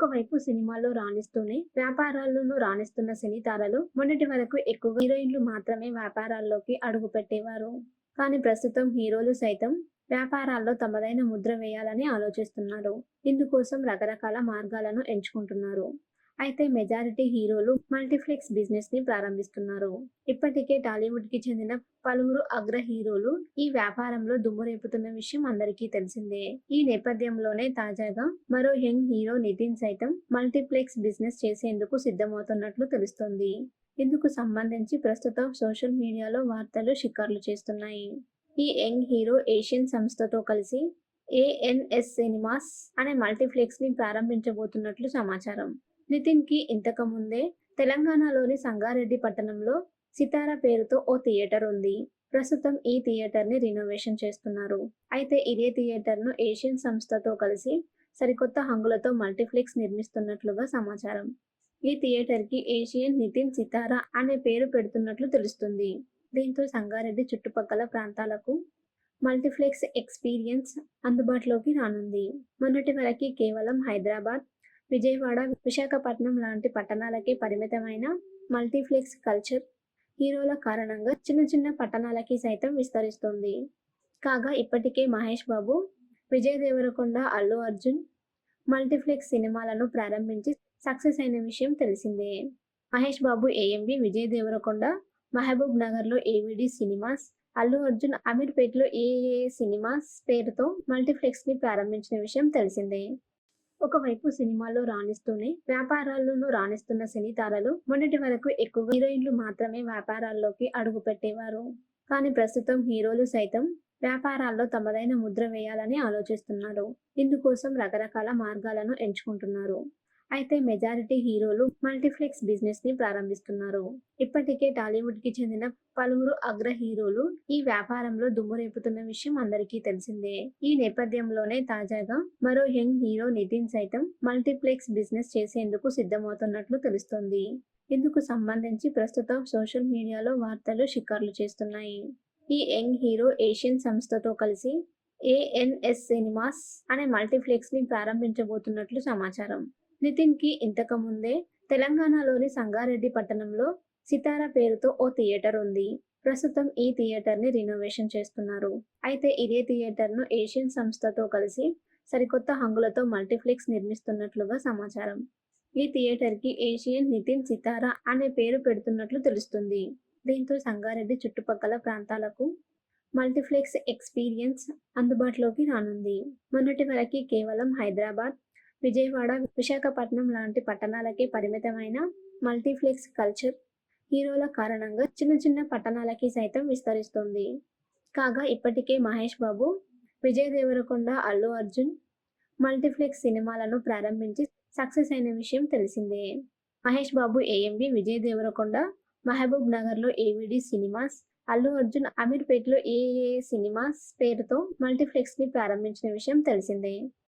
ఒకవైపు సినిమాల్లో రాణిస్తూనే వ్యాపారాల్లోనూ రాణిస్తున్న సినీ తారలు మొన్నటి వరకు ఎక్కువ హీరోయిన్లు మాత్రమే వ్యాపారాల్లోకి అడుగు పెట్టేవారు కానీ ప్రస్తుతం హీరోలు సైతం వ్యాపారాల్లో తమదైన ముద్ర వేయాలని ఆలోచిస్తున్నారు. ఇందుకోసం రకరకాల మార్గాలను ఎంచుకుంటున్నారు. అయితే మెజారిటీ హీరోలు మల్టీప్లెక్స్ బిజినెస్ని ప్రారంభిస్తున్నారు. ఇప్పటికే టాలీవుడ్కి చెందిన పలువురు అగ్ర హీరోలు ఈ వ్యాపారంలో దుమ్మురేపుతున్న విషయం అందరికీ తెలిసిందే. ఈ నేపథ్యంలోనే తాజాగా మరో యంగ్ హీరో నితిన్ సైతం మల్టీప్లెక్స్ బిజినెస్ చేసేందుకు సిద్ధమవుతున్నట్లు తెలుస్తోంది. ఇందుకు సంబంధించి ప్రస్తుతం సోషల్ మీడియాలో వార్తలు షికార్లు చేస్తున్నాయి. ఈ యంగ్ హీరో ఏషియన్ సంస్థతో కలిసి ఏఎన్ఎస్ సినిమాస్ అనే మల్టీప్లెక్స్ని ప్రారంభించబోతున్నట్లు సమాచారం. నితిన్కి ఇంతకు ముందే తెలంగాణలోని సంగారెడ్డి పట్టణంలో సితార పేరుతో ఓ థియేటర్ ఉంది. ప్రస్తుతం ఈ థియేటర్ని రినోవేషన్ చేస్తున్నారు. అయితే ఇదే థియేటర్ను ఏషియన్ సంస్థతో కలిసి సరికొత్త హంగులతో మల్టీప్లెక్స్ నిర్మిస్తున్నట్లుగా సమాచారం. ఈ థియేటర్కి ఏషియన్ నితిన్ సితారా అనే పేరు పెడుతున్నట్లు తెలుస్తుంది. దీంతో సంగారెడ్డి చుట్టుపక్కల ప్రాంతాలకు మల్టీప్లెక్స్ ఎక్స్పీరియన్స్ అందుబాటులోకి రానుంది. మొన్నటి వరకు కేవలం హైదరాబాద్ విజయవాడ విశాఖపట్నం లాంటి పట్టణాలకే పరిమితమైన మల్టీప్లెక్స్ కల్చర్ హీరోల కారణంగా చిన్న చిన్న పట్టణాలకి సైతం విస్తరిస్తుంది. కాగా ఇప్పటికే మహేష్ బాబు విజయ్ దేవరకొండ అల్లు అర్జున్ మల్టీప్లెక్స్ సినిమాలను ప్రారంభించి సక్సెస్ అయిన విషయం తెలిసిందే. మహేష్ బాబు ఏఎంబి విజయ్ దేవరకొండ మహబూబ్ నగర్లో ఏవిడి సినిమాస్ అల్లు అర్జున్ అమీర్పేట్లో ఏఏ సినిమాస్ పేరుతో మల్టీప్లెక్స్ని ప్రారంభించిన విషయం తెలిసిందే. ఒకవైపు సినిమాల్లో రాణిస్తూనే వ్యాపారాల్లోనూ రాణిస్తున్న సినీ తారలు మొన్నటి వరకు ఎక్కువ హీరోయిన్లు మాత్రమే వ్యాపారాల్లోకి అడుగు పెట్టేవారు. కానీ ప్రస్తుతం హీరోలు సైతం వ్యాపారాల్లో తమదైన ముద్ర వేయాలని ఆలోచిస్తున్నారు. ఇందుకోసం రకరకాల మార్గాలను ఎంచుకుంటున్నారు. అయితే మెజారిటీ హీరోలు మల్టీప్లెక్స్ బిజినెస్ని ప్రారంభిస్తున్నారు. ఇప్పటికే టాలీవుడ్కి చెందిన పలువురు అగ్ర హీరోలు ఈ వ్యాపారంలో దుమ్మురేపుతున్న విషయం అందరికీ తెలిసిందే. ఈ నేపథ్యంలోనే తాజాగా మరో యంగ్ హీరో నితిన్ సైతం మల్టీప్లెక్స్ బిజినెస్ చేసేందుకు సిద్ధమవుతున్నట్లు తెలుస్తోంది. ఇందుకు సంబంధించి ప్రస్తుతం సోషల్ మీడియాలో వార్తలు షికార్లు చేస్తున్నాయి. ఈ యంగ్ హీరో ఏషియన్ సంస్థతో కలిసి ఏఎన్ఎస్ సినిమాస్ అనే మల్టీప్లెక్స్ని ప్రారంభించబోతున్నట్లు సమాచారం. నితిన్కి ఇంతకు ముందే తెలంగాణలోని సంగారెడ్డి పట్టణంలో సితార పేరుతో ఓ థియేటర్ ఉంది. ప్రస్తుతం ఈ థియేటర్ని రినోవేషన్ చేస్తున్నారు. అయితే ఇదే థియేటర్ను ఏషియన్ సంస్థతో కలిసి సరికొత్త హంగులతో మల్టీప్లెక్స్ నిర్మిస్తున్నట్లుగా సమాచారం. ఈ థియేటర్కి ఏషియన్ నితిన్ సితారా అనే పేరు పెడుతున్నట్లు తెలుస్తుంది. దీంతో సంగారెడ్డి చుట్టుపక్కల ప్రాంతాలకు మల్టీప్లెక్స్ ఎక్స్పీరియన్స్ అందుబాటులోకి రానుంది. మొన్నటి వరకు కేవలం హైదరాబాద్ విజయవాడ విశాఖపట్నం లాంటి పట్టణాలకే పరిమితమైన మల్టీప్లెక్స్ కల్చర్ హీరోల కారణంగా చిన్న చిన్న పట్టణాలకి సైతం విస్తరిస్తుంది. కాగా ఇప్పటికే మహేష్ బాబు విజయ్ దేవరకొండ అల్లు అర్జున్ మల్టీప్లెక్స్ సినిమాలను ప్రారంభించి సక్సెస్ అయిన విషయం తెలిసిందే. మహేష్ బాబు ఏఎంబి విజయ్ దేవరకొండ మహబూబ్ నగర్లో ఏవిడి సినిమాస్ అల్లు అర్జున్ అమీర్పేట్లో ఏఏ సినిమాస్ పేరుతో మల్టీప్లెక్స్ని ప్రారంభించిన విషయం తెలిసిందే.